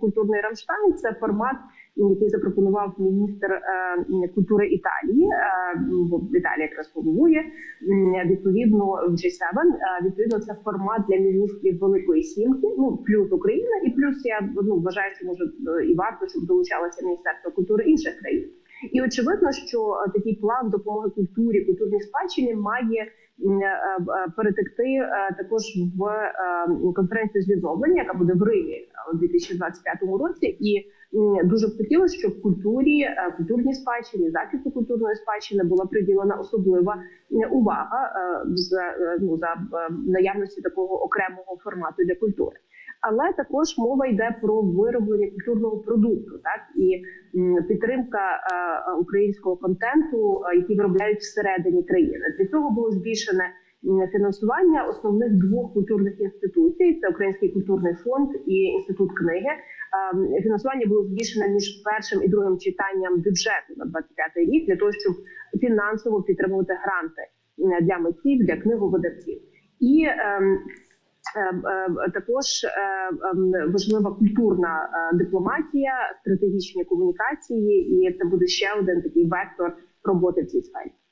Культурний Рамштайн це формат, який запропонував міністр е, культури Італії. Е, бо Італія якраз головує відповідно в G7. Е, Відповідно, це формат для міністрів Великої Сімки. Ну плюс Україна, і плюс я ну вважаю, що може і варто, щоб долучалося Міністерство культури інших країн. І очевидно, що такий план допомоги культурі, культурній спадщині має перетекти також в конференцію з відновлення, яка буде в Римі у 2025 році. І дуже б хотілося, щоб культурі, е, культурній спадщині, захисту культурної спадщини була приділена особлива увага е, за е, ну за наявності такого окремого формату для культури. Але також мова йде про вироблення культурного продукту, так і підтримка українського контенту, який виробляють всередині країни. Для цього було збільшене фінансування основних двох культурних інституцій: це Український культурний фонд і інститут книги. Е, Фінансування було збільшене між першим і другим читанням бюджету на 25 рік для того, щоб фінансово підтримувати гранти для митців, для книговидавців. І ем, Е, е, Також е, ем, важлива культурна е, дипломатія, стратегічні комунікації, і це буде ще один такий вектор роботи в цій сфері.